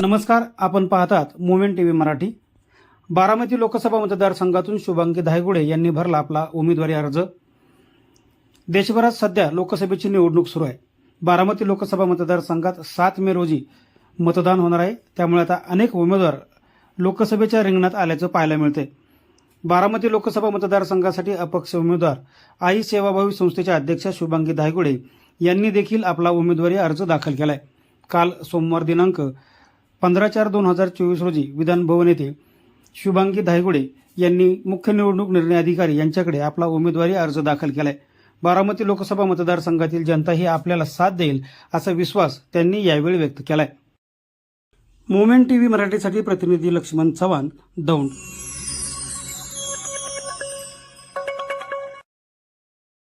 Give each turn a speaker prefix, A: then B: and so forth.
A: नमस्कार आपण पाहतात मुवमेंट टीव्ही मराठी. बारामती लोकसभा मतदारसंघातून शुभांगी धायगुडे यांनी भरला आपला उमेदवारी अर्ज. देशभरात सध्या लोकसभेची निवडणूक सुरू आहे. बारामती लोकसभा मतदारसंघात सात मे रोजी मतदान होणार आहे. त्यामुळे आता अनेक उमेदवार लोकसभेच्या रिंगणात आल्याचं पाहायला मिळते बारामती लोकसभा मतदारसंघासाठी अपक्ष उमेदवार आई सेवाभावी संस्थेच्या अध्यक्षा शुभांगी धायगुडे यांनी देखील आपला उमेदवारी अर्ज दाखल केलाय. काल सोमवार दिनांक पंधरा चार दोन हजार चोवीस रोजी विधानभवन येथे शुभांगी धायगुडे यांनी मुख्य निवडणूक निर्णय अधिकारी यांच्याकडे आपला उमेदवारी अर्ज दाखल केलाय. बारामती लोकसभा मतदारसंघातील जनता ही आपल्याला साथ देईल असा विश्वास त्यांनी यावेळी व्यक्त केलाय. मुवमेंट टीव्ही मराठीसाठी प्रतिनिधी लक्ष्मण चव्हाण दौंड